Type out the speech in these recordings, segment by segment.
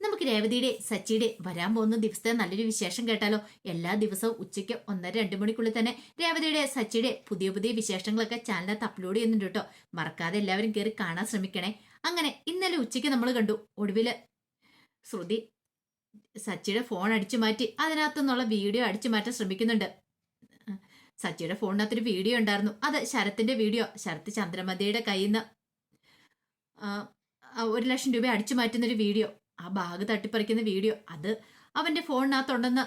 നമുക്ക് രേവതിയുടെ സച്ചിയുടെ വരാൻ പോകുന്ന ദിവസത്തെ നല്ലൊരു വിശേഷം കേട്ടാലോ? എല്ലാ ദിവസവും ഉച്ചയ്ക്ക് ഒന്നര രണ്ട് മണിക്കുള്ളിൽ തന്നെ രേവതിയുടെ സച്ചിയുടെ പുതിയ പുതിയ വിശേഷങ്ങളൊക്കെ ചാനലിനകത്ത് അപ്ലോഡ് ചെയ്യുന്നുണ്ട് കേട്ടോ. മറക്കാതെ എല്ലാവരും കയറി കാണാൻ ശ്രമിക്കണേ. അങ്ങനെ ഇന്നലെ ഉച്ചയ്ക്ക് നമ്മൾ കണ്ടു ഒടുവിൽ ശ്രുതി സച്ചിയുടെ ഫോൺ അടിച്ചു മാറ്റി അതിനകത്തു നിന്നുള്ള വീഡിയോ അടിച്ചു മാറ്റാൻ ശ്രമിക്കുന്നുണ്ട്. സച്ചിയുടെ ഫോണിനകത്തൊരു വീഡിയോ ഉണ്ടായിരുന്നു. അത് ശരത്തിന്റെ വീഡിയോ ശരത്ത് ചന്ദ്രമതിയുടെ കയ്യിൽ നിന്ന് ഒരു ലക്ഷം രൂപ അടിച്ചു മാറ്റുന്ന ഒരു വീഡിയോ ആ ബാഗ് തട്ടിപ്പറിക്കുന്ന വീഡിയോ. അത് അവന്റെ ഫോണിനകത്തുണ്ടെന്ന്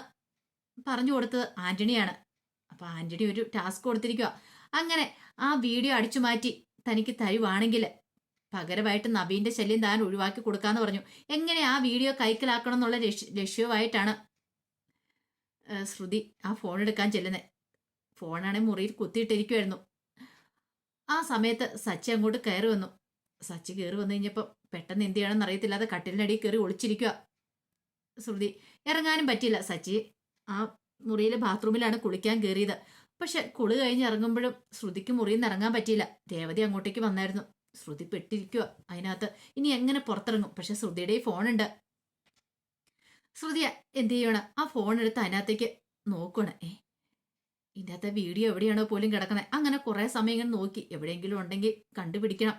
പറഞ്ഞു കൊടുത്തത് ആന്റണിയാണ്. അപ്പോൾ ആന്റണി ഒരു ടാസ്ക് കൊടുത്തിരിക്കുക അങ്ങനെ ആ വീഡിയോ അടിച്ചു മാറ്റി തനിക്ക് തരുവാണെങ്കിൽ പകരമായിട്ട് നബീന്റെ ശല്യം താൻ ഒഴിവാക്കി കൊടുക്കാന്ന് പറഞ്ഞു. എങ്ങനെ ആ വീഡിയോ കൈക്കലാക്കണം എന്നുള്ള ലക്ഷ്യവുമായിട്ടാണ് ശ്രുതി ആ ഫോൺ എടുക്കാൻ ചെല്ലുന്നത് ഫോണാണെങ്കിൽ മുറിയിൽ കുത്തിയിട്ടിരിക്കുമായിരുന്നു ആ സമയത്ത് സച്ചി അങ്ങോട്ട് കയറി വന്നു. സച്ചി കയറി വന്നു കഴിഞ്ഞപ്പോൾ പെട്ടെന്ന് എന്ത് ചെയ്യണമെന്ന് അറിയത്തില്ലാതെ കട്ടിലിനടിയിൽ കയറി ഒളിച്ചിരിക്കുക ശ്രുതി ഇറങ്ങാനും പറ്റിയില്ല. സച്ചി ആ മുറിയിലെ ബാത്റൂമിലാണ് കുളിക്കാൻ കയറിയത്. പക്ഷെ കുളി കഴിഞ്ഞ് ഇറങ്ങുമ്പോഴും ശ്രുതിക്ക് മുറിയിൽ നിന്ന് ഇറങ്ങാൻ പറ്റിയില്ല. രേവതി അങ്ങോട്ടേക്ക് വന്നായിരുന്നു. ശ്രുതി പെട്ടിരിക്കുക അതിനകത്ത്. ഇനി എങ്ങനെ പുറത്തിറങ്ങും? പക്ഷെ ശ്രുതിയുടെ ഫോണുണ്ട് ശ്രുതിയ എന്ത് ചെയ്യണം? ആ ഫോൺ എടുത്ത് അതിനകത്തേക്ക് നോക്കണം ഏ ഇതിനകത്തെ വീഡിയോ എവിടെയാണോ പോലും കിടക്കുന്നത്. അങ്ങനെ കുറേ സമയം ഇങ്ങനെ നോക്കി. എവിടെയെങ്കിലും ഉണ്ടെങ്കിൽ കണ്ടുപിടിക്കണം.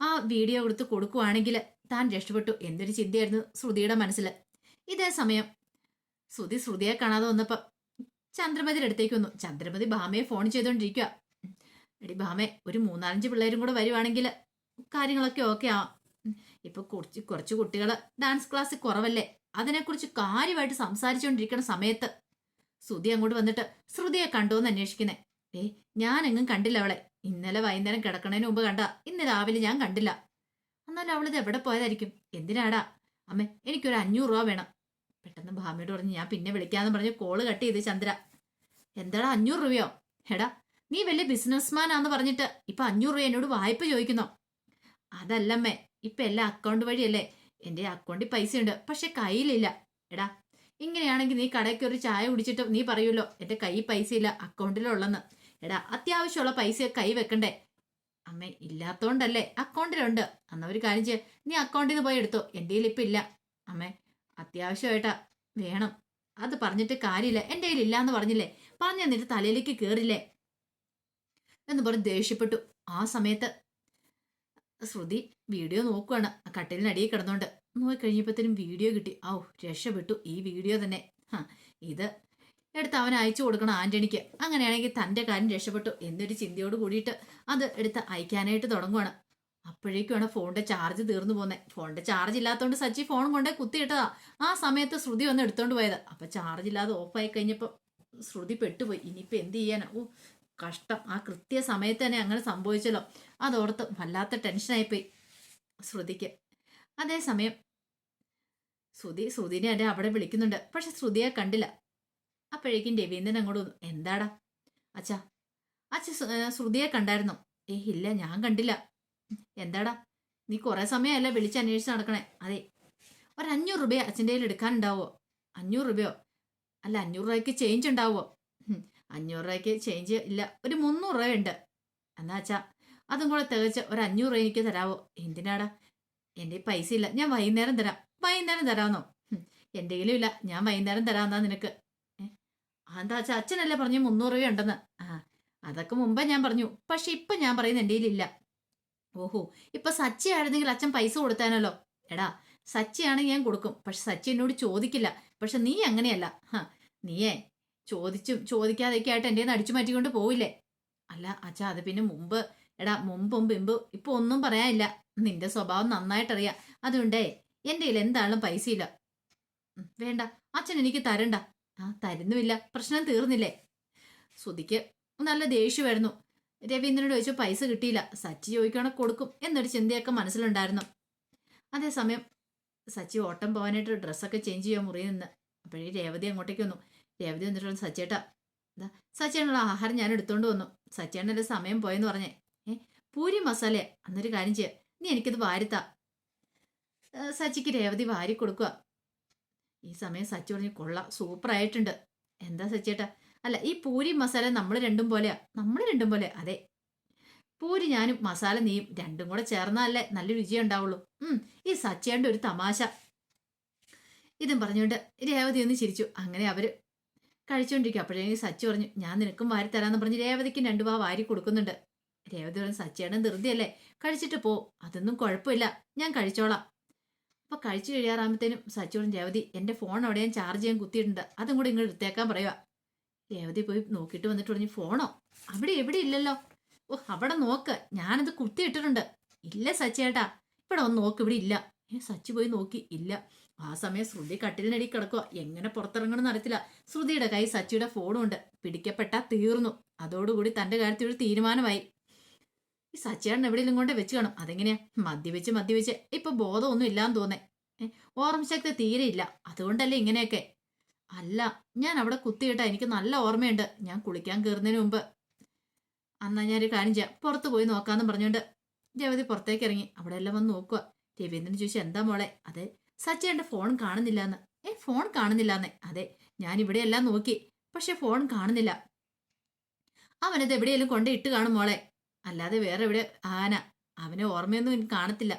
ആ വീഡിയോ കൊടുത്ത് കൊടുക്കുവാണെങ്കിൽ താൻ രക്ഷപ്പെട്ടു എന്തൊരു ചിന്തയായിരുന്നു ശ്രുതിയുടെ മനസ്സിൽ ഇതേ സമയം ശ്രുതി ശ്രുതിയെ കാണാതെ വന്നപ്പം ചന്ദ്രമതിയുടെ അടുത്തേക്ക് വന്നു. ചന്ദ്രമതി ഭാമയെ ഫോൺ ചെയ്തുകൊണ്ടിരിക്കുക എടി ഭാമേ ഒരു മൂന്നാലഞ്ച് പിള്ളേരും കൂടെ വരുവാണെങ്കിൽ കാര്യങ്ങളൊക്കെ ഓക്കെ ആ. ഇപ്പൊ കുറച്ച് കുറച്ച് കുട്ടികൾ ഡാൻസ് ക്ലാസ് കുറവല്ലേ? അതിനെക്കുറിച്ച് കാര്യമായിട്ട് സംസാരിച്ചുകൊണ്ടിരിക്കുന്ന സമയത്ത് ശ്രുതി അങ്ങോട്ട് വന്നിട്ട് ശ്രുതിയെ കണ്ടോന്ന് അന്വേഷിക്കുന്നേ. ഏ ഞാൻ എങ്ങും കണ്ടില്ല അവളെ. ഇന്നലെ വൈകുന്നേരം കിടക്കണതിന് മുമ്പ് കണ്ട ഇന്ന് രാവിലെ ഞാൻ കണ്ടില്ല. എന്നാൽ അവളിത് എവിടെ പോയതായിരിക്കും? എന്തിനാടാ? അമ്മ എനിക്കൊരു അഞ്ഞൂറ് രൂപ വേണം. പെട്ടെന്ന് ഭാമിയോട് പറഞ്ഞ് ഞാൻ പിന്നെ വിളിക്കാന്ന് പറഞ്ഞ് കോൾ കട്ട് ചെയ്ത് ചന്ദ്ര. എന്താടാ അഞ്ഞൂറ് രൂപയോ? എടാ നീ വലിയ ബിസിനസ്മാനാന്ന് പറഞ്ഞിട്ട് ഇപ്പൊ അഞ്ഞൂറ് രൂപ എന്നോട് വായ്പ ചോദിക്കുന്നോ? അതല്ലമ്മേ ഇപ്പൊ എല്ലാ അക്കൗണ്ട് വഴിയല്ലേ എന്റെ അക്കൗണ്ടിൽ പൈസയുണ്ട് പക്ഷെ കയ്യിലില്ല. എടാ ഇങ്ങനെയാണെങ്കിൽ നീ കടയ്ക്ക് ഒരു ചായ കുടിച്ചിട്ട് നീ പറയുമല്ലോ എന്റെ കയ്യിൽ പൈസ ഇല്ല അക്കൗണ്ടിലുള്ളെന്ന്. എടാ അത്യാവശ്യമുള്ള പൈസ കൈ വെക്കണ്ടേ? അമ്മ ഇല്ലാത്തോണ്ടല്ലേ. അക്കൗണ്ടിലുണ്ട്. അന്ന കാര്യം ചെയ്യ. നീ അക്കൗണ്ടിൽ നിന്ന് പോയി എടുത്തോ. എന്റെ ഇപ്പം ഇല്ല. അമ്മേ അത്യാവശ്യമായിട്ടാ വേണം. അത് പറഞ്ഞിട്ട് കാര്യമില്ല. എന്റെ കയ്യിൽ ഇല്ലാന്ന് പറഞ്ഞില്ലേ? പറഞ്ഞു എന്നിട്ട് തലയിലേക്ക് കയറില്ലേ എന്ന് പറഞ്ഞ് ദേഷ്യപ്പെട്ടു. ആ സമയത്ത് ശ്രുതി വീഡിയോ നോക്കുകയാണ് ആ കട്ടിലിനടിയിൽ കിടന്നോണ്ട്. നോക്കി കഴിഞ്ഞപ്പോഴത്തേനും വീഡിയോ കിട്ടി. ഔ രക്ഷപ്പെട്ടു. ഈ വീഡിയോ തന്നെ. ഇത് എടുത്ത് അവൻ അയച്ചു കൊടുക്കണം ആന്റണിക്ക്. അങ്ങനെയാണെങ്കിൽ തന്റെ കാര്യം രക്ഷപ്പെട്ടു എന്നൊരു ചിന്തയോട് കൂടിയിട്ട് അത് എടുത്ത് അയക്കാനായിട്ട് തുടങ്ങുവാണ്. അപ്പോഴേക്കുമാണ് ഫോണിന്റെ ചാർജ് തീർന്നു പോകുന്നത് ഫോണിന്റെ ചാർജ് ഇല്ലാത്തതുകൊണ്ട് സച്ചി ഫോൺ കൊണ്ടേ കുത്തിയിട്ടതാ. ആ സമയത്ത് ശ്രുതി വന്ന് എടുത്തോണ്ട് പോയത്. അപ്പൊ ചാർജ് ഇല്ലാതെ ഓഫായി കഴിഞ്ഞപ്പോൾ ശ്രുതി പെട്ടുപോയി. ഇനിയിപ്പോൾ എന്ത് ചെയ്യാനാ? ഓ കഷ്ടം. ആ കൃത്യ സമയത്ത് തന്നെ അങ്ങനെ സംഭവിച്ചല്ലോ. അതോർത്ത് വല്ലാത്ത ടെൻഷനായിപ്പോയി ശ്രുതിക്ക്. അതേസമയം ശ്രുതി ശ്രുതിനെ അവിടെ വിളിക്കുന്നുണ്ട്. പക്ഷെ ശ്രുതിയെ കണ്ടില്ല. അപ്പോഴേക്കും രവീന്ദ്രൻ അങ്ങോട്ട് എന്താടാ? അച്ഛാ അച്ഛ ശ്രുതിയെ കണ്ടായിരുന്നു? ഏ ഇല്ല ഞാൻ കണ്ടില്ല. എന്താടാ? നീ കുറെ സമയമല്ല വിളിച്ച് അന്വേഷിച്ച് നടക്കണേ? അതെ. ഒരു അഞ്ഞൂറ് രൂപ അച്ഛന്റെ കയ്യിൽ എടുക്കാനുണ്ടാവോ അഞ്ഞൂറ് രൂപയോ? അല്ല അഞ്ഞൂറ് രൂപയ്ക്ക് ചേഞ്ച് ഉണ്ടാവോ അഞ്ഞൂറ് രൂപയ്ക്ക് ചേഞ്ച് ഇല്ല. ഒരു മുന്നൂറ് രൂപ ഉണ്ട് എന്നാ അച്ഛാ അതും കൂടെ തികച്ച് ഒരു അഞ്ഞൂറ് രൂപ എനിക്ക് തരാവോ? എന്തിനാടാ? എന്റെ പൈസ ഇല്ല. ഞാൻ വൈകുന്നേരം തരാം. വൈകുന്നേരം തരാമെന്നോ കയ്യിലും ഇല്ല. ഞാൻ വൈകുന്നേരം തരാമെന്നാ നിനക്ക്. എന്താ വെച്ചാൽ അച്ഛനല്ലേ പറഞ്ഞു മുന്നൂറ് രൂപ ഉണ്ടെന്ന്. ആ അതൊക്കെ മുമ്പേ ഞാൻ പറഞ്ഞു. പക്ഷെ ഇപ്പൊ ഞാൻ പറയുന്ന എന്റെ ഇല്ല ഓഹോ ഇപ്പൊ സച്ചി ആയിരുന്നെങ്കിൽ അച്ഛൻ പൈസ കൊടുത്താനല്ലോ. എടാ സച്ചിയാണെങ്കിൽ ഞാൻ കൊടുക്കും. പക്ഷെ സച്ചി എന്നോട് ചോദിക്കില്ല. പക്ഷെ നീ അങ്ങനെയല്ല. ഹാ നീയേ ചോദിച്ചും ചോദിക്കാതെയൊക്കെ ആയിട്ട് എന്റെ അടിച്ചു മാറ്റിക്കൊണ്ട് പോവില്ലേ? അല്ല അച്ഛാ അത് പിന്നെ മുമ്പ് എടാ മുമ്പും പിമ്പ് ഇപ്പൊ ഒന്നും പറയാനില്ല. നിന്റെ സ്വഭാവം നന്നായിട്ടറിയാം. അതുകൊണ്ടേ എന്റെ കയ്യിൽ എന്തായാലും പൈസയില്ല. വേണ്ട. അച്ഛൻ എനിക്ക് തരണ്ട. ആ തരുന്നുമില്ല. പ്രശ്നം തീർന്നില്ലേ? സുധിക്ക് നല്ല ദേഷ്യമായിരുന്നു രവീന്ദ്രനോട് ചോദിച്ചു പൈസ കിട്ടിയില്ല. സച്ചി ചോദിക്കണ കൊടുക്കും എന്നൊരു ചിന്തയൊക്കെ മനസ്സിലുണ്ടായിരുന്നു. അതേസമയം സച്ചി ഓട്ടം പോകാനായിട്ട് ഡ്രസ്സൊക്കെ ചേഞ്ച് ചെയ്യാൻ മുറിയിൽ നിന്ന്. അപ്പോഴേ രേവതി അങ്ങോട്ടേക്ക് വന്നു. രേവതി വന്നിട്ടുള്ള സച്ചേട്ടാ എന്താ സച്ചേനുള്ള ആഹാരം ഞാൻ എടുത്തുകൊണ്ട് വന്നു. സച്ചേട്ടന്റെ സമയം പോയെന്ന് പറഞ്ഞേ. ഏ പൂരി മസാല അന്നൊരു കാര്യം ചെയ്യാം. നീ എനിക്കത് വാരിത്താ. സച്ചിക്ക് രേവതി വാരി കൊടുക്കുക ഈ സമയം സച്ചി പറഞ്ഞു കൊള്ള സൂപ്പർ ആയിട്ടുണ്ട്. എന്താ സച്ചേട്ടാ അല്ല ഈ പൂരി മസാല നമ്മൾ രണ്ടും പോലെയാ നമ്മൾ രണ്ടും പോലെ അതെ പൂരി ഞാനും മസാല നീയും രണ്ടും കൂടെ ചേർന്നാലേ നല്ല രുചി ഉണ്ടാവുള്ളൂ. ഉം ഈ സച്ചേണ്ട ഒരു തമാശ. ഇതും പറഞ്ഞുകൊണ്ട് രേവതി ഒന്ന് ചിരിച്ചു. അങ്ങനെ അവർ കഴിച്ചുകൊണ്ടിരിക്കും അപ്പോഴേക്കും സച്ചി പറഞ്ഞു ഞാൻ നിനക്കും വാരി തരാമെന്ന് പറഞ്ഞ് രേവതിക്കും രണ്ടു പാ വാരി കൊടുക്കുന്നുണ്ട്. രേവതി പറഞ്ഞു സച്ചിയുടെ ധൃതിയല്ലേ കഴിച്ചിട്ട് പോ അതൊന്നും കുഴപ്പമില്ല ഞാൻ കഴിച്ചോളാം. അപ്പൊ കഴിച്ചു കഴിയാറാകുമ്പത്തേനും സച്ചിയോടും രേവതി എന്റെ ഫോൺ അവിടെ ഞാൻ ചാർജ് ചെയ്യാൻ കുത്തിയിട്ടുണ്ട്. അതും കൂടി ഇങ്ങോട്ട് എടുത്തേക്കാൻ പറയുക രേവതി പോയി നോക്കിയിട്ട് വന്നിട്ട് പറഞ്ഞു ഫോണോ? അവിടെ എവിടെ ഇല്ലല്ലോ? ഓ അവിടെ നോക്ക്. ഞാനത് കുത്തിയിട്ടിട്ടുണ്ട്. ഇല്ല സച്ചേട്ടാ ഇവിടെ ഒന്ന് നോക്ക് ഇവിടെ ഇല്ല. സച്ചി പോയി നോക്കി. ഇല്ല. ആ സമയം ശ്രുതി കട്ടിലിനടി കിടക്കുക എങ്ങനെ പുറത്തിറങ്ങണമെന്ന് അറിയത്തില്ല. ശ്രുതിയുടെ കൈ സച്ചിയുടെ ഫോണുണ്ട് പിടിക്കപ്പെട്ടാ തീർന്നു. അതോടുകൂടി തന്റെ കാര്യത്തിൽ ഒരു തീരുമാനമായി. ഈ സച്ചേട്ടൻ എവിടെയെങ്കിലും കൊണ്ട് വെച്ച് കാണും. അതെങ്ങനെയാ? മദ്യവെച്ച് മദ്യവെച്ച് ഇപ്പൊ ബോധമൊന്നും ഇല്ലാന്ന് തോന്നേ. ഓർമ്മ ശക്തി തീരെ ഇല്ല. അതുകൊണ്ടല്ലേ ഇങ്ങനെയൊക്കെ? അല്ല ഞാൻ അവിടെ കുത്തിയിട്ടാ എനിക്ക് നല്ല ഓർമ്മയുണ്ട്. ഞാൻ കുളിക്കാൻ കയറുന്നതിന് മുമ്പ്. അന്നാ ഞാനൊരു കാര്യം ചെയ്യാം. പുറത്ത് പോയി നോക്കാന്ന് പറഞ്ഞുകൊണ്ട് രവതി പുറത്തേക്ക് ഇറങ്ങി. അവിടെ എല്ലാം വന്ന് നോക്കുക രവീന്ദ്രൻ ചോദിച്ചു എന്താ മോളെ? അതെ സച്ചിയുടെ ഫോൺ കാണുന്നില്ല എന്ന് ഏ ഫോൺ കാണുന്നില്ല എന്നേ അതെ ഞാൻ ഇവിടെ എല്ലാം നോക്കി. പക്ഷെ ഫോൺ കാണുന്നില്ല. അവനത് എവിടെയെങ്കിലും കൊണ്ട് ഇട്ട് കാണും മോളെ. അല്ലാതെ വേറെ എവിടെ? ആന. അവനെ ഓർമ്മയൊന്നും എനിക്ക് കാണത്തില്ല.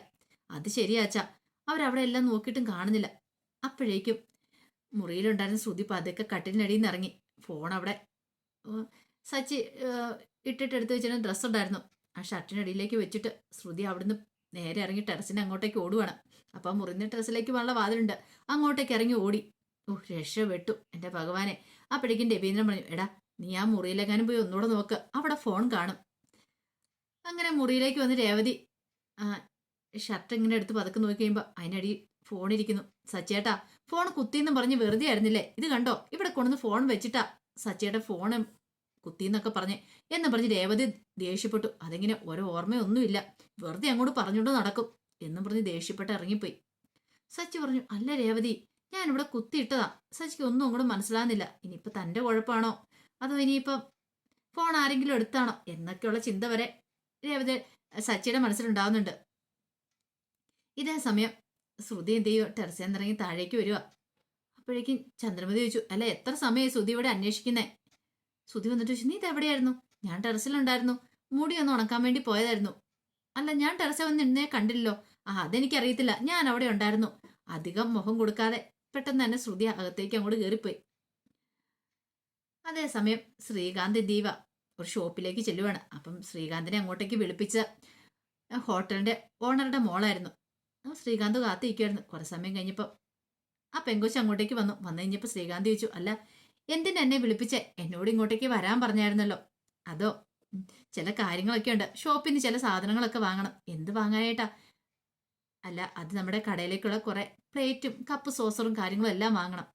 അത് ശരിയാച്ചാ അവരവിടെ എല്ലാം നോക്കിയിട്ടും കാണുന്നില്ല. അപ്പോഴേക്കും മുറിയിലുണ്ടായിരുന്ന ശ്രുതി പതുക്കെ കട്ടിലിനടിയിൽ നിന്ന് ഇറങ്ങി. ഫോൺ അവിടെ. സച്ചി ഇട്ടിട്ട് എടുത്ത് വെച്ചിരുന്ന ഡ്രസ്സ് ഉണ്ടായിരുന്നു. ആ ഷർട്ടിനടിയിലേക്ക് വെച്ചിട്ട് ശ്രുതി അവിടുന്ന് നേരെ ഇറങ്ങി ടെറസിന് അങ്ങോട്ടേക്ക് ഓടുവാണ്. അപ്പം മുറിഞ്ഞ ടെറസിലേക്ക് വള്ള വാതിലുണ്ട്. അങ്ങോട്ടേക്ക് ഇറങ്ങി ഓടി. ഓ രക്ഷ വെട്ടു എന്റെ ഭഗവാനെ. അപ്പോഴേക്കും രവീന്ദ്രൻ പറഞ്ഞു എടാ നീ ആ മുറിയിലെങ്ങാനും പോയി ഒന്നുകൂടെ നോക്ക്. അവിടെ ഫോൺ കാണും. അങ്ങനെ മുറിയിലേക്ക് വന്ന് രേവതി ഷർട്ട് ഇങ്ങനെ എടുത്ത് പതുക്കെ നോക്കി കഴിയുമ്പോൾ അതിനടി ഫോൺ ഇരിക്കുന്നു. സച്ചേട്ടാ ഫോൺ കുത്തിന്ന് പറഞ്ഞ് വെറുതെ ആയിരുന്നില്ലേ? ഇത് കണ്ടോ? ഇവിടെ കൊണ്ടുവന്ന് ഫോൺ വെച്ചിട്ടാ. സച്ചേട്ട ഫോൺ കുത്തിന്നൊക്കെ പറഞ്ഞ് എന്ന് പറഞ്ഞ് രേവതി ദേഷ്യപ്പെട്ടു. അതെങ്ങനെ ഓരോ ഓർമ്മയൊന്നുമില്ല. വെറുതെ അങ്ങോട്ട് പറഞ്ഞുകൊണ്ട് നടക്കും എന്നും പറഞ്ഞ് ദേഷ്യപ്പെട്ട് ഇറങ്ങിപ്പോയി. സച്ചി പറഞ്ഞു അല്ല രേവതി ഞാൻ ഇവിടെ കുത്തിയിട്ടതാ. സച്ചിക്ക് ഒന്നും അങ്ങോട്ട് മനസ്സിലാകുന്നില്ല. ഇനിയിപ്പോൾ തന്റെ കുഴപ്പമാണോ? അതോ ഇനിയിപ്പം ഫോൺ ആരെങ്കിലും എടുത്താണോ? എന്നൊക്കെയുള്ള ചിന്ത വരെ രേവതി സച്ചിയുടെ മനസ്സിലുണ്ടാവുന്നുണ്ട്. ഇതേ സമയം ശ്രുതി എന്ത് ചെയ്യുക ടെറസിൽ നിന്നിറങ്ങി താഴേക്ക് വരിക അപ്പോഴേക്കും ചന്ദ്രമതി ചോദിച്ചു അല്ല എത്ര സമയമായി ശ്രുതി ഇവിടെ അന്വേഷിക്കുന്നേ? ശ്രുതി വന്നിട്ട് ചോദിച്ചു നീ ഇതെവിടെയായിരുന്നു ഞാൻ ടെറസിലുണ്ടായിരുന്നു. മുടി ഒന്ന് ഉണക്കാൻ വേണ്ടി പോയതായിരുന്നു. അല്ല ഞാൻ ടെറസിൽ വന്ന് നിന്നെ കണ്ടില്ലല്ലോ. ആ അതെനിക്കറിയത്തില്ല. ഞാൻ അവിടെ ഉണ്ടായിരുന്നു. അധികം മുഖം കൊടുക്കാതെ പെട്ടെന്ന് തന്നെ ശ്രുതി അകത്തേക്ക് അങ്ങോട്ട് കയറിപ്പോയി. അതേസമയം ശ്രീകാന്ത് ദീവ ഒരു ഷോപ്പിലേക്ക് ചെല്ലുവാണ്. അപ്പം ശ്രീകാന്തിനെ അങ്ങോട്ടേക്ക് വിളിപ്പിച്ച ഹോട്ടലിന്റെ ഓണറുടെ മോളായിരുന്നു. ശ്രീകാന്ത് കാത്തിരിക്കുമായിരുന്നു കുറേ സമയം കഴിഞ്ഞപ്പോൾ ആ പെങ്കൊച്ച് അങ്ങോട്ടേക്ക് വന്നു. വന്നു കഴിഞ്ഞപ്പോൾ ശ്രീകാന്ത് ചോദിച്ചു അല്ല എന്തിനാ എന്നെ വിളിപ്പിച്ചേ? എന്നോട് ഇങ്ങോട്ടേക്ക് വരാൻ പറഞ്ഞായിരുന്നല്ലോ. അതോ ചില കാര്യങ്ങളൊക്കെ ഉണ്ട്. ഷോപ്പിന് ചില സാധനങ്ങളൊക്കെ വാങ്ങണം. എന്ത് വാങ്ങാനായിട്ടാ? അല്ല അത് നമ്മുടെ കടയിലേക്കുള്ള കുറേ പ്ലേറ്റും കപ്പ് സോസറും കാര്യങ്ങളും എല്ലാം വാങ്ങണം.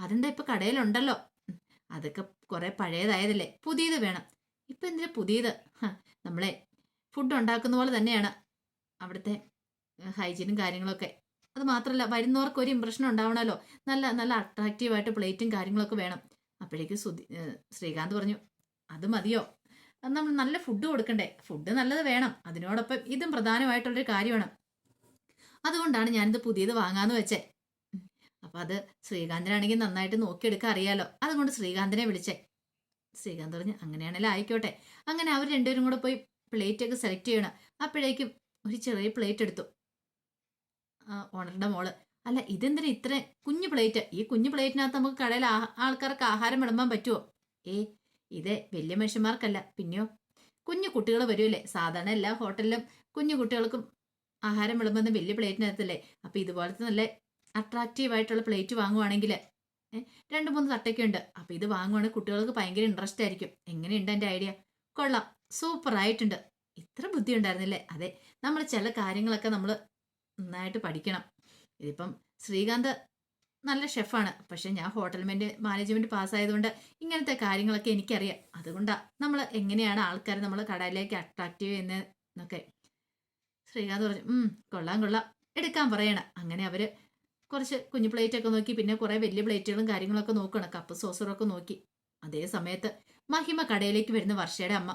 അതെന്താ ഇപ്പൊ കടയിലുണ്ടല്ലോ? അതൊക്കെ കുറെ പഴയതായതല്ലേ? പുതിയത് വേണം. ഇപ്പൊ എന്തിനാ പുതിയത്? നമ്മളെ ഫുഡ് ഉണ്ടാക്കുന്ന പോലെ തന്നെയാണ് അവിടുത്തെ ഹൈജീനും കാര്യങ്ങളൊക്കെ. അത് മാത്രമല്ല വരുന്നവർക്ക് ഒരു ഇമ്പ്രഷൻ ഉണ്ടാവണമല്ലോ നല്ല നല്ല അട്രാക്റ്റീവായിട്ട് പ്ലേറ്റും കാര്യങ്ങളൊക്കെ വേണം. അപ്പോഴേക്ക് സുധി ശ്രീകാന്ത് പറഞ്ഞു അത് മതിയോ? അത് നമ്മൾ നല്ല ഫുഡ് കൊടുക്കണ്ടേ? ഫുഡ് നല്ലത് വേണം. അതിനോടൊപ്പം ഇതും പ്രധാനമായിട്ടുള്ളൊരു കാര്യമാണ്. അതുകൊണ്ടാണ് ഞാനിത് പുതിയത് വാങ്ങാന്ന് വെച്ചേ. അപ്പൊ അത് ശ്രീകാന്തിനാണെങ്കിൽ നന്നായിട്ട് നോക്കിയെടുക്കാൻ അറിയാലോ. അതുകൊണ്ട് ശ്രീകാന്തിനെ വിളിച്ചേ. ശ്രീകാന്ത് പറഞ്ഞു അങ്ങനെയാണെങ്കിലും ആയിക്കോട്ടെ. അങ്ങനെ അവർ രണ്ടുപേരും കൂടെ പോയി പ്ലേറ്റ് ഒക്കെ സെലക്ട് ചെയ്യണം. അപ്പോഴേക്കും ഒരു ചെറിയ പ്ലേറ്റ് എടുത്തു. ഓണറുടെ മോൾ. അല്ല ഇതെന്തിനാ ഇത്ര കുഞ്ഞു പ്ലേറ്റ് ഈ കുഞ്ഞു പ്ലേറ്റിനകത്ത് നമുക്ക് കടയിൽ ആൾക്കാർക്ക് ആഹാരം വിളമ്പാൻ പറ്റുമോ ഏ ഇത് വലിയ മനുഷ്യന്മാർക്കല്ല. പിന്നെയോ? കുഞ്ഞു കുട്ടികൾ വരുമല്ലേ സാധാരണ എല്ലാ ഹോട്ടലിലും കുഞ്ഞു കുട്ടികൾക്കും ആഹാരം വിളമ്പുന്ന വലിയ പ്ലേറ്റിനകത്തല്ലേ അപ്പൊ ഇതുപോലത്തെ നല്ല അട്രാക്റ്റീവ് ആയിട്ടുള്ള പ്ലേറ്റ് വാങ്ങുവാണെങ്കിൽ രണ്ട് മൂന്ന് തട്ടൊക്കെ ഉണ്ട്. അപ്പോൾ ഇത് വാങ്ങുവാണെങ്കിൽ കുട്ടികൾക്ക് ഭയങ്കര ഇൻട്രസ്റ്റ് ആയിരിക്കും. എങ്ങനെയുണ്ട് എന്റെ ഐഡിയ കൊള്ളാം. സൂപ്പർ ആയിട്ടുണ്ട്. ഇത്ര ബുദ്ധി ഉണ്ടായിരുന്നില്ലേ? അതെ നമ്മൾ ചില കാര്യങ്ങളൊക്കെ നമ്മൾ നന്നായിട്ട് പഠിക്കണം. ഇതിപ്പം ശ്രീകാന്ത് നല്ല ഷെഫാണ് പക്ഷെ ഞാൻ ഹോട്ടൽ മാനേജ്മെന്റ് പാസ്സായതുകൊണ്ട് ഇങ്ങനത്തെ കാര്യങ്ങളൊക്കെ എനിക്കറിയാം. അതുകൊണ്ടാണ് നമ്മൾ എങ്ങനെയാണ് ആൾക്കാരെ നമ്മൾ കടയിലേക്ക് അട്രാക്റ്റീവ് ചെയ്യുന്നതെന്നൊക്കെ ശ്രീകാന്ത് പറഞ്ഞു കൊള്ളാം കൊള്ളാം. എടുക്കാൻ പറയണം. അങ്ങനെ അവർ കുറച്ച് കുഞ്ഞു പ്ലേറ്റ് ഒക്കെ നോക്കി പിന്നെ കുറെ വലിയ പ്ലേറ്റുകളും കാര്യങ്ങളൊക്കെ നോക്കണം കപ്പ് സോസറൊക്കെ നോക്കി. അതേ സമയത്ത് മഹിമ കടയിലേക്ക് വരുന്ന വർഷയുടെ അമ്മ.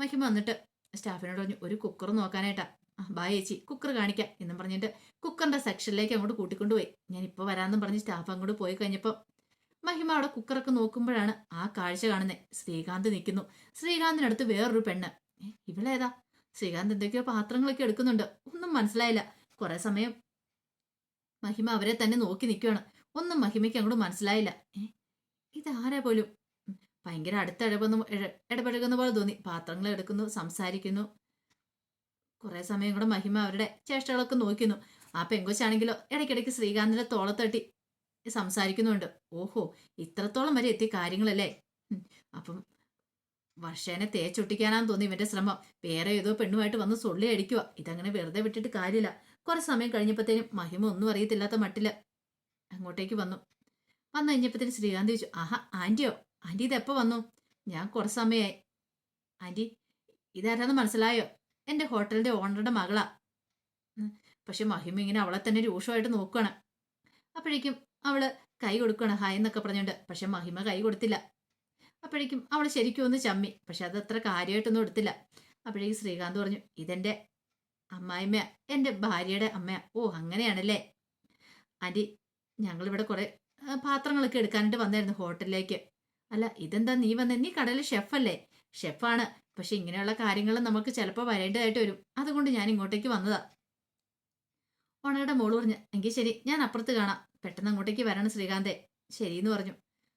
മഹിമ വന്നിട്ട് സ്റ്റാഫിനോട് പറഞ്ഞു ഒരു കുക്കർ നോക്കാനായിട്ടാ. ആ ബാ ചേച്ചി കുക്കർ കാണിക്കാം എന്നും പറഞ്ഞിട്ട് കുക്കറിന്റെ സെക്ഷനിലേക്ക് അങ്ങോട്ട് കൂട്ടിക്കൊണ്ടുപോയി. ഞാൻ ഇപ്പോൾ വരാമെന്നും പറഞ്ഞ് സ്റ്റാഫ് അങ്ങോട്ട് പോയി കഴിഞ്ഞപ്പോൾ മഹിമ അവിടെ കുക്കറൊക്കെ നോക്കുമ്പോഴാണ് ആ കാഴ്ച കാണുന്നത് ശ്രീകാന്ത് നിൽക്കുന്നു. ശ്രീകാന്തിനടുത്ത് വേറൊരു പെണ്ണ്. ഇവളേതാ? ശ്രീകാന്ത് എന്തൊക്കെയോ പാത്രങ്ങളൊക്കെ എടുക്കുന്നുണ്ട്. ഒന്നും മനസ്സിലായില്ല. കുറെ സമയം മഹിമ അവരെ തന്നെ നോക്കി നിൽക്കുകയാണ്. ഒന്നും മഹിമയ്ക്ക് അങ്ങോട്ട് മനസ്സിലായില്ല. ഇതാരാ പോലും? ഭയങ്കര അടുത്ത് ഇടപെടുന്ന ഇട- ഇടപഴകുന്ന പോലെ തോന്നി. പാത്രങ്ങൾ എടുക്കുന്നു സംസാരിക്കുന്നു. കുറേ സമയം കൂടെ മഹിമ അവരുടെ ചേഷ്ടകളൊക്കെ നോക്കുന്നു. ആ പെങ്കൊച്ചാണെങ്കിലോ ഇടയ്ക്കിടയ്ക്ക് ശ്രീകാന്തിന്റെ തോളത്തട്ടി സംസാരിക്കുന്നുണ്ട്. ഓഹോ ഇത്രത്തോളം വരെ എത്തി കാര്യങ്ങളല്ലേ? അപ്പം വർഷേനെ തേച്ചൊട്ടിക്കാനാന്ന് തോന്നി ഇവന്റെ ശ്രമം. വേറെ ഏതോ പെണ്ണുമായിട്ട് വന്ന് സൊള്ളി അടിക്കുക ഇതങ്ങനെ വെറുതെ വിട്ടിട്ട് കാര്യമില്ല. കുറെ സമയം കഴിഞ്ഞപ്പോഴത്തേനും മഹിമ ഒന്നും അറിയത്തില്ലാത്ത മട്ടിൽ അങ്ങോട്ടേക്ക് വന്നു. വന്നു കഴിഞ്ഞപ്പോഴത്തേനും ശ്രീകാന്ത് ചോദിച്ചു ആഹാ ആന്റിയോ? ആന്റി എപ്പോ വന്നു? ഞാൻ കുറച്ച് സമയമായി ആന്റി ഇതാരാന്ന് മനസ്സിലായോ? എന്റെ ഹോട്ടലിന്റെ ഓണറുടെ മകളാ. പക്ഷെ മഹിമ ഇങ്ങനെ അവളെ തന്നെ രൂക്ഷമായിട്ട് നോക്കുകയാണ് അപ്പോഴേക്കും അവൾ കൈ കൊടുക്കുകയാണ് ഹായ് എന്നൊക്കെ പറഞ്ഞുകൊണ്ട്. പക്ഷെ മഹിമ കൈ കൊടുത്തില്ല. അപ്പോഴേക്കും അവൾ ശരിക്കും ഒന്ന് ചമ്മി. പക്ഷെ അത് അത്ര കാര്യമായിട്ടൊന്നും എടുത്തില്ല. അപ്പോഴേക്കും ശ്രീകാന്ത് പറഞ്ഞു ഇതെന്റെ അമ്മായിമ്മ എന്റെ ഭാര്യയുടെ അമ്മ. ഓ അങ്ങനെയാണല്ലേ? ആന്റി ഞങ്ങളിവിടെ കുറെ പാത്രങ്ങളൊക്കെ എടുക്കാനായിട്ട് വന്നായിരുന്നു ഹോട്ടലിലേക്ക്. അല്ല ഇതെന്താ നീ വന്ന? നീ കടയിൽ ഷെഫല്ലേ? ഷെഫാണ്. പക്ഷെ ഇങ്ങനെയുള്ള കാര്യങ്ങൾ നമുക്ക് ചിലപ്പോൾ വരേണ്ടതായിട്ട് വരും. അതുകൊണ്ട് ഞാൻ ഇങ്ങോട്ടേക്ക് വന്നതാ. ഓണയുടെ മോൾ പറഞ്ഞു എങ്കിൽ ശരി ഞാൻ അപ്പുറത്ത് കാണാം. പെട്ടെന്ന് അങ്ങോട്ടേക്ക് വരണം ശ്രീകാന്തേ. ശരിയെന്ന് പറഞ്ഞു.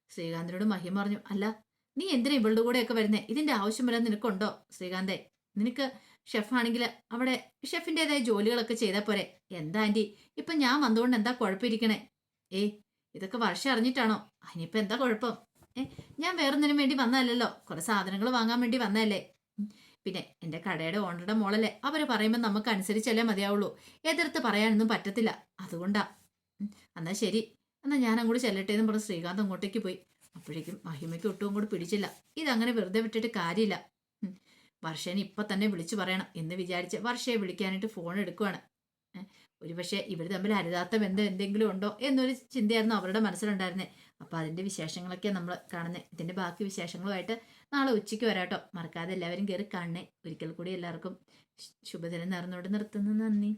ശ്രീകാന്തിനോട് മഹിമ പറഞ്ഞു അല്ല നീ എന്തിനാ ഇവളുടെ കൂടെയൊക്കെ വരുന്നേ? ഇതിന്റെ ആവശ്യം വരാൻ നിനക്കുണ്ടോ ശ്രീകാന്തേ? നിനക്ക് ഷെഫാണെങ്കിൽ അവിടെ ഷെഫിന്റെതായ ജോലികളൊക്കെ ചെയ്താൽ പോരെ. എന്താ ആന്റി ഇപ്പം ഞാൻ വന്നുകൊണ്ട് എന്താ കുഴപ്പമിരിക്കണേ ഏ ഇതൊക്കെ വർഷം അറിഞ്ഞിട്ടാണോ? അതിനിപ്പോൾ എന്താ കുഴപ്പം? ഏ ഞാൻ വേറൊന്നിനും വേണ്ടി വന്നതല്ലല്ലോ. കുറേ സാധനങ്ങൾ വാങ്ങാൻ വേണ്ടി വന്നതല്ലേ. പിന്നെ എന്റെ കടയുടെ ഓണറുടെ മോളല്ലേ. അവർ പറയുമ്പോൾ നമുക്ക് അനുസരിച്ചല്ലേ മതിയാവുള്ളൂ. എതിർത്ത് പറയാനൊന്നും പറ്റത്തില്ല. അതുകൊണ്ടാ. എന്നാൽ ശരി. എന്നാൽ ഞാൻ അങ്ങോട്ട് ചെല്ലട്ടെ എന്ന് പറഞ്ഞ് ശ്രീകാന്ത് അങ്ങോട്ടേക്ക് പോയി. അപ്പോഴേക്കും മഹിമയ്ക്ക് ഒട്ടും അങ്ങോട്ട് പിടിച്ചില്ല. ഇതങ്ങനെ വെറുതെ വിട്ടിട്ട് കാര്യമില്ല. വർഷേനെ ഇപ്പൊ തന്നെ വിളിച്ചു പറയണം എന്ന് വിചാരിച്ച് വർഷയെ വിളിക്കാനായിട്ട് ഫോൺ എടുക്കുവാണ്. ഒരു ഒരുപക്ഷെ ഇവർ തമ്മിൽ അരുതാത്ത ബന്ധം എന്തെങ്കിലും ഉണ്ടോ എന്നൊരു ചിന്തയായിരുന്നു അവരുടെ മനസ്സിലുണ്ടായിരുന്നത് അപ്പൊ അതിന്റെ വിശേഷങ്ങളൊക്കെ നമ്മൾ കാണുന്നത് ഇതിന്റെ ബാക്കി വിശേഷങ്ങളുമായിട്ട് നാളെ ഉച്ചയ്ക്ക് വരാട്ടോ. മറക്കാതെ എല്ലാവരും കയറി കാണണേ. ഒരിക്കൽ കൂടി എല്ലാവർക്കും ശുഭദിനം നേർന്നുകൊണ്ട് നിർത്തുന്നു. നന്ദി.